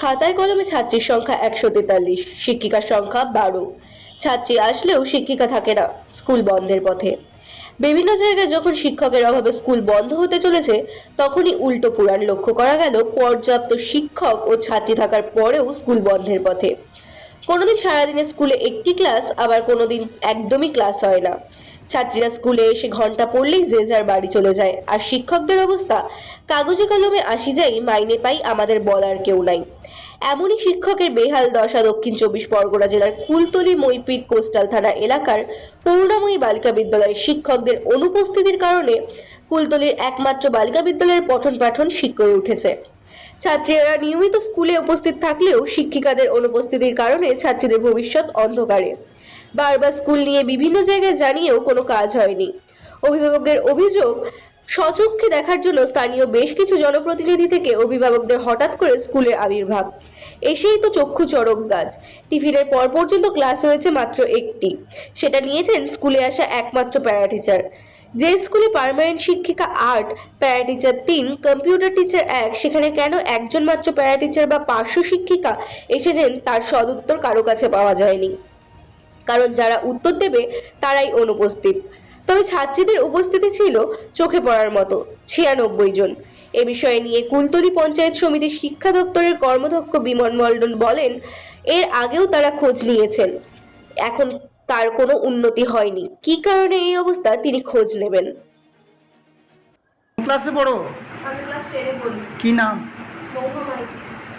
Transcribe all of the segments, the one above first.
খাতায় কলমে ছাত্রীর সংখ্যা একশো তেতাল্লিশ, শিক্ষিকার সংখ্যা বারো। ছাত্রী আসলেও শিক্ষিকা থাকে না স্কুল বন্ধের পথে। বিভিন্ন জায়গায় যখন শিক্ষকের অভাবে স্কুল বন্ধ হতে চলেছে, তখনই উল্টো পুরাণ লক্ষ্য করা গেল পর্যাপ্ত শিক্ষক ও ছাত্রী থাকার পরেও স্কুল বন্ধের পথে। কোনোদিন সারাদিনে স্কুলে একটি ক্লাস, আবার কোনোদিন একদমই ক্লাস হয় না। ছাত্রীরা স্কুলে এসে ঘণ্টা পড়লেই যে যার বাড়ি চলে যায়। আর শিক্ষকদের অবস্থা, কাগজে কলমে আসি যাই, মাইনে পাই আমাদের বলার কেউ নাই। এমনই শিক্ষকের বেহাল দশা দক্ষিণ চব্বিশ পরগনা জেলার কুলতলি মইপিট কোস্টাল থানা এলাকার করুণাময়ী বালিকা বিদ্যালয়ের শিক্ষকদের অনুপস্থিতির কারণে কুলতলির একমাত্র বালিকা বিদ্যালয়ের পঠন পাঠন শিক হয়ে উঠেছে। ছাত্রীরা নিয়মিত স্কুলে উপস্থিত থাকলেও শিক্ষিকাদের অনুপস্থিতির কারণে ছাত্রীদের ভবিষ্যৎ অন্ধকারে। বারবার স্কুল নিয়ে বিভিন্ন জায়গায় জানিয়েও কোনো কাজ হয়নি। অভিভাবকদের অভিযোগ সচক্ষে দেখার জন্য স্থানীয় বেশ কিছু জনপ্রতিনিধি থেকে অভিভাবকদের হঠাৎ করে স্কুলের আবির্ভাব। এসেই তো চক্ষু চড়ক গাছ টিফিনের পর পর্যন্ত ক্লাস হয়েছে মাত্র একটি। সেটা নিয়েছেন স্কুলে আসা একমাত্র প্যারা টিচার। যে স্কুলে পার্মানেন্ট শিক্ষিকা আট প্যারা টিচার তিন, কম্পিউটার টিচার এক, সেখানে কেন একজন মাত্র প্যারা টিচার বা পার্শ্ব শিক্ষিকা এসেছেন তার সদুত্তর কারও কাছে পাওয়া যায়নি। কারণ যারা উত্তর দেবে তারাই অনুপস্থিত। তবে ছাত্রীদের উপস্থিতি ছিল চোখে পড়ার মতো ছিয়ানব্বই জন। এ বিষয়ে নিয়ে কুলতলি পঞ্চায়েত সমিতির শিক্ষা দপ্তরের কর্মধ্যক্ষ বিমল মল্ডন বলেন এর আগেও তারা খোঁজ নিয়েছেন। এখন তার কোনো উন্নতি হয়নি। কি কারণে এই অবস্থা তিনি খোঁজ নেবেন? ক্লাসে পড়ো? আমি ক্লাস টেনে পড়ি। কি নাম?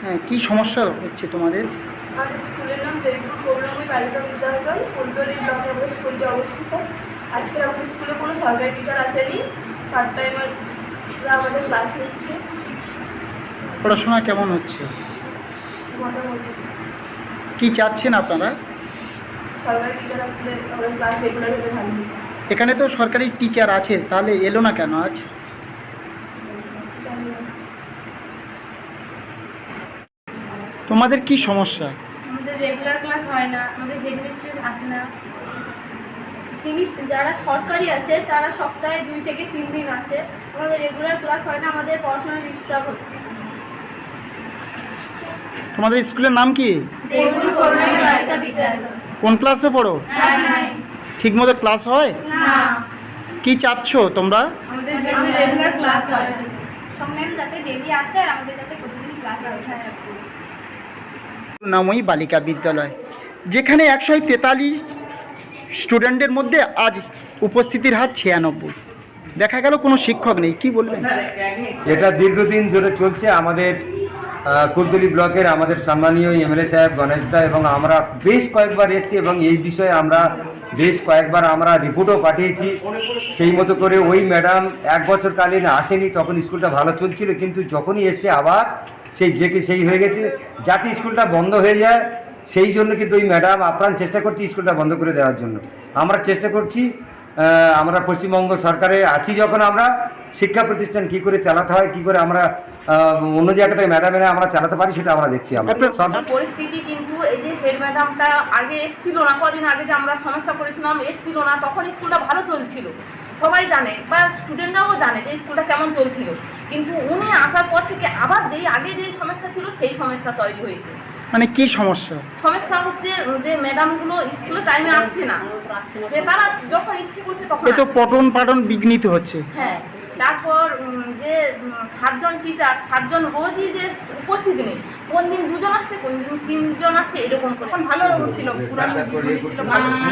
হ্যাঁ, কি সমস্যা হচ্ছে তোমাদের? আমাদের স্কুলের নাম দেবপুর করুণাময়ী বালিকা বিদ্যালয় ফুলতলি ব্লকে আমাদের স্কুলটি অবস্থিত। আজকের আমাদের স্কুলে কোনো সরকারি টিচার আসেনি পার্ট টাইমাররা আমাদের ক্লাস নিচ্ছে। পড়াশোনা কেমন হচ্ছে? মোটামুটি। কি চাচ্ছেন আপনারা? সরকারি টিচার আসলে আমাদের ক্লাস রেগুলার হলে ভালো হতো। এখানে তো সরকারি টিচার আছে তাহলে এলো না কেন আজ? তোমাদের কি সমস্যা? রেগুলার ক্লাস হয় না আমাদের হেডমিস্ট্রেস আসে না। জিনিস যারা সরকারি আছে তারা সপ্তাহে দুই থেকে তিন দিন আসে। আমাদের রেগুলার ক্লাস হয় না আমাদের পড়াশোনা ডিস্টার্ব হচ্ছে। তোমাদের স্কুলের নাম কি? কোন ক্লাসে পড়ো? ঠিকমতো ক্লাস হয়? কি চাচ্ছ তোমরা? আমাদের ক্লাস হয়। সব ম্যাম যাতে ডেলি আসে আর আমাদের যাতে প্রতিদিন ক্লাস হয়। নামই বালিকা বিদ্যালয়, যেখানে একশো তেতাল্লিশ স্টুডেন্টের মধ্যে আজ উপস্থিতির হার ছিয়ানব্বই। দেখা গেল কোনো শিক্ষক নেই, কি বলবেন? এটা দীর্ঘদিন ধরে চলছে আমাদের কুলতলি ব্লকের আমাদের সম্মানীয় এমএলএ সাহেব গণেশ দা এবং আমরা বেশ কয়েকবার এসেছি এবং এই বিষয়ে আমরা বেশ কয়েকবার আমরা রিপোর্টও পাঠিয়েছি। সেই মতো করে ওই ম্যাডাম এক বছর কালীন আসেনি, তখন স্কুলটা ভালো চলছিল, কিন্তু যখনই এসছে আবার সেই যে কে সেই হয়ে গেছে। যাতে স্কুলটা বন্ধ হয়ে যায় সেই জন্য কিন্তু ওই ম্যাডাম আপ্রাণ চেষ্টা করছি স্কুলটা বন্ধ করে দেওয়ার জন্য। আমরা চেষ্টা করছি আমরা পশ্চিমবঙ্গ সরকারে আছি যখন আমরা শিক্ষা প্রতিষ্ঠান কি করে চালাতে হয় কি করে আমরা অন্য জায়গা থেকে ম্যাডামেরা আমরা চালাতে পারি সেটা আমরা দেখছি আমরা। পরিস্থিতি কিন্তু এই যে হেড ম্যাডামটা আগে এসছিল না কদিন আগে যে আমরা সমস্যা করেছিলাম এসছিল না তখন স্কুলটা ভালো চলছিল। সবাই জানে বা স্টুডেন্টরাও জানে যে স্কুলটা কেমন চলছিল। কিন্তু উনি আসার পর থেকে আবার যেই আগে যেই সমস্যা ছিল সেই সমস্যা তৈরি হয়েছে। মানে কি সমস্যা? সমস্যা হচ্ছে যে ম্যাডামগুলো স্কুলে টাইমে আসছে না। যে তারা যখন ইচ্ছে করছে তখন এত তো। পঠন পাঠন বিঘ্নিত হচ্ছে। হ্যাঁ। তারপর যে সাতজন টিচার সাতজন রোজই যে উপস্থিত নেই কোন দিন দুজন আসছে কোন দিন তিনজন আসছে এরকম করে। এখন ভালো ছিল পুরানো ছিল ভালো ছিল।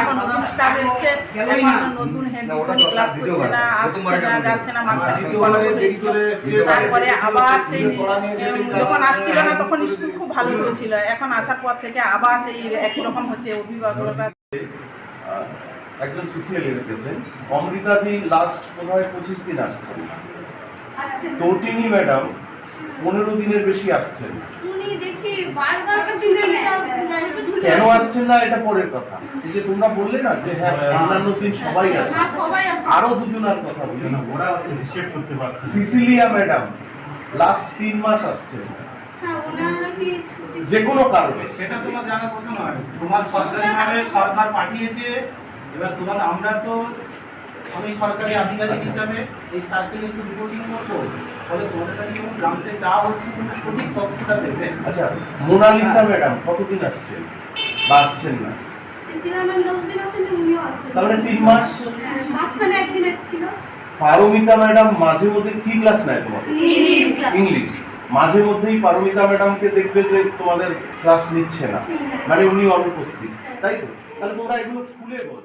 এখন নতুন স্টাফ এসছে এখন নতুন হেড ক্লাস করছে না আসছে না যাচ্ছে না তারপরে আবার সেই যখন আসছিল না তখন স্কুল খুব ভালো চলছিল এখন আসার পর থেকে আবার সেই একই রকম হচ্ছে অভিভাবকরা একজন সিসিএল রেখেছেন অমৃতাদি লাস্ট বোধ হয় পঁচিশ দিন আসছেন। তটিনী ম্যাডাম পনেরো দিনের বেশি আসছেন। উনি দেখি বারবার ছুটি নেয়। কেন আসছেন না? এটা পরের কথা। এই যে তোমরা বললে না যে হ্যাঁ অন্যান্য দিন সবাই আসে হ্যাঁ, সবাই আসে আরও দুজনের কথা বলি। ওরা হিসেব করতে পারছে। সিসিলিয়া ম্যাডাম লাস্ট তিন মাস আসছেন। হ্যাঁ ছুটি। যে কোনো কারণে। সেটা তোমার জানার কথা নয়। তোমার সরকারিভাবে সরকার পাঠিয়েছে এবার তোমার আমরা তো আমি সরকারি আধিকারিক হিসাবে এই স্যারকে একটু রিপোর্টিং করব। ফলে তোমাদের কাছে যখন জানতে চাওয়া হচ্ছে তুমি সঠিক তথ্যটা দেবে। আচ্ছা মোনালিসা ম্যাডাম কতদিন আসছেন? বা আসছেন না? তার মানে তিন মাস? মাঝখানে একদিন এসেছিল। পারমিতা ম্যাডাম মাঝে মধ্যে কি ক্লাস নেয় তোমার ইংলিশ। মাঝে মধ্যেই পারমিতা ম্যাডামকে দেখবে যে তোমাদের ক্লাস নিচ্ছে না। মানে উনি অনুপস্থিত। তাই তো? তাহলে তোমরা এগুলো খুলে বল।